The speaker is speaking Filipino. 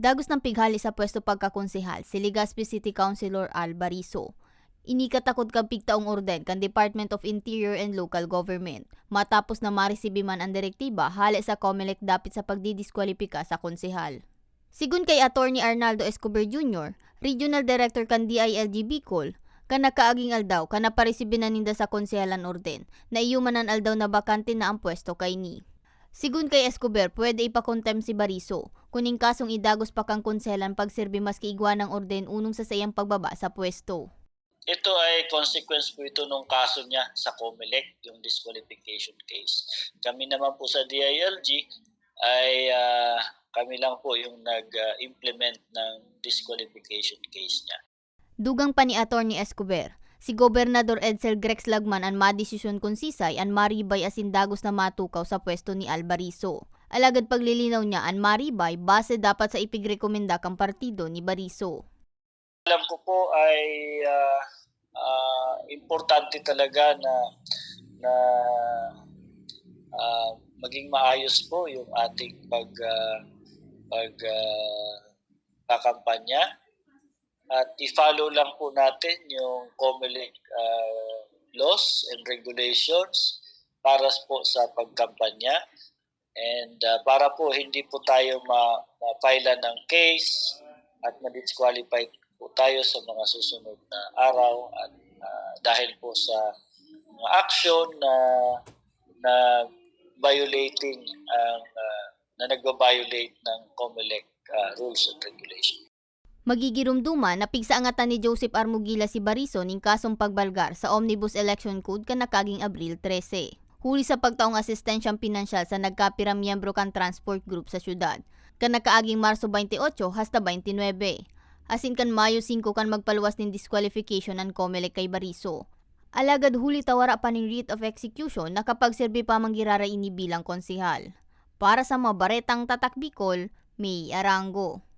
Dagos ng pighali sa pwesto pagkakonsehal si Legazpi City Councilor Al Bariso. Inikatakod kang pigtaong orden kan Department of Interior and Local Government matapos na maresibi man ang direktiba hali sa COMELEC dapit sa pagdidiskwalipika sa konsehal. Sigun kay Attorney Arnaldo Escobar Jr., Regional Director kan DILG Bicol, kan nakaaging aldaw kan naparesibi na ninda sa konsehalan orden na iyumanan aldaw na bakante na ang pwesto kay ni. Sigun kay Escobar, pwede ipakontem si Bariso, kuning kasong idagos pa kang konselan pagserbi maski igwa ng orden unong sa sayang pagbaba sa pwesto. Ito ay consequence po ito nung kaso niya sa COMELEC, yung disqualification case. Kami naman po sa DILG ay ah, kami lang po yung nag-implement ng disqualification case niya. Dugang pa ni Attorney Escobar, si Gobernador Edsel Grex Lagman ang madesisyon konsisay an maribay asin dagos na matukaw sa pwesto ni Albariso. Alagad paglilinaw niya an maribay base dapat sa ipigrekomenda kang partido ni Bariso. Alam ko po ay ah, ah, importante talaga na na ah, maging maayos po yung ating pag ah, pag ah, kakampanya at i-follow lang po natin yung COMELEC ah, laws and regulations para po sa pagkampanya and ah, para po hindi po tayo ma ma-file ng case at ma-disqualify po tayo sa mga susunod na araw at ah, dahil po sa mga action na na violating ang ah, na nagba-violate ng COMELEC ah, rules and regulations. Magigirumduma na pigsaangatan ni Joseph Armugila si Bariso ning kasong pagbalgar sa Omnibus Election Code kan nakaging Abril 13. Huli sa pagtaong asistensyang pinansyal sa nagkapirang miyembro kan transport group sa syudad, kan nakaaging Marso 28 hasta 29. Asin kan Mayo 5 kan magpaluwas ning disqualification ng COMELEC kay Bariso. Alagad huli tawara pa ning writ of execution na kapag serbi pa manggirara ini bilang konsihal. Para sa mga baretang tatak Bicol, May Arango.